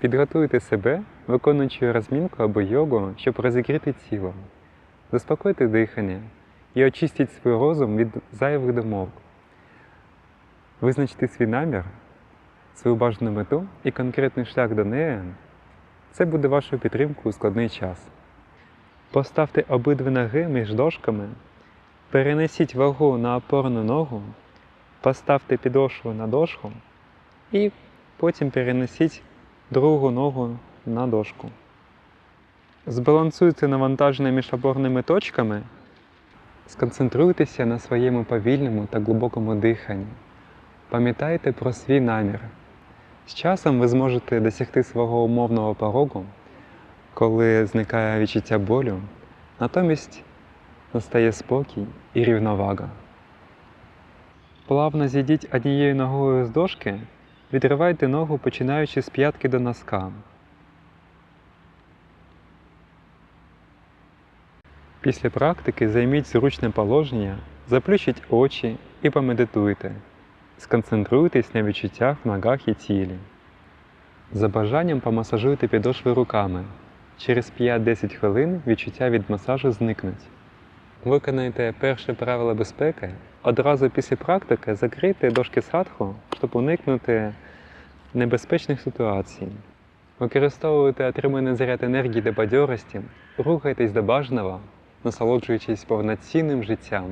Підготуйте себе, виконуючи розмінку або йогу, щоб розігріти тіло. Заспокойте дихання і очистіть свій розум від зайвих думок. Визначте свій намір, свою бажану мету і конкретний шлях до неї. Це буде вашою підтримкою у складний час. Поставте обидві ноги між дошками, перенесіть вагу на опорну ногу, поставте підошву на дошку і потім перенесіть другу ногу на дошку. Збалансуйте навантаження між опорними точками, сконцентруйтеся на своєму повільному та глибокому диханні. Пам'ятайте про свій намір. З часом ви зможете досягти свого умовного порогу, коли зникає відчуття болю, натомість настає спокій і рівновага. Плавно зійдіть однією ногою з дошки, відривайте ногу, починаючи з п'ятки до носка. Після практики займіть зручне положення, заплющіть очі і помедитуйте. Сконцентруйтесь на відчуттях ногах і тілі. За бажанням помасажуйте підошви руками. Через 5-10 хвилин відчуття від масажу зникнуть. Виконайте перше правило безпеки. Одразу після практики закрийте дошки садху, щоб уникнути небезпечних ситуацій. Використовуйте отриманий заряд енергії та бадьорості, рухайтесь до бажаного, насолоджуючись повноцінним життям.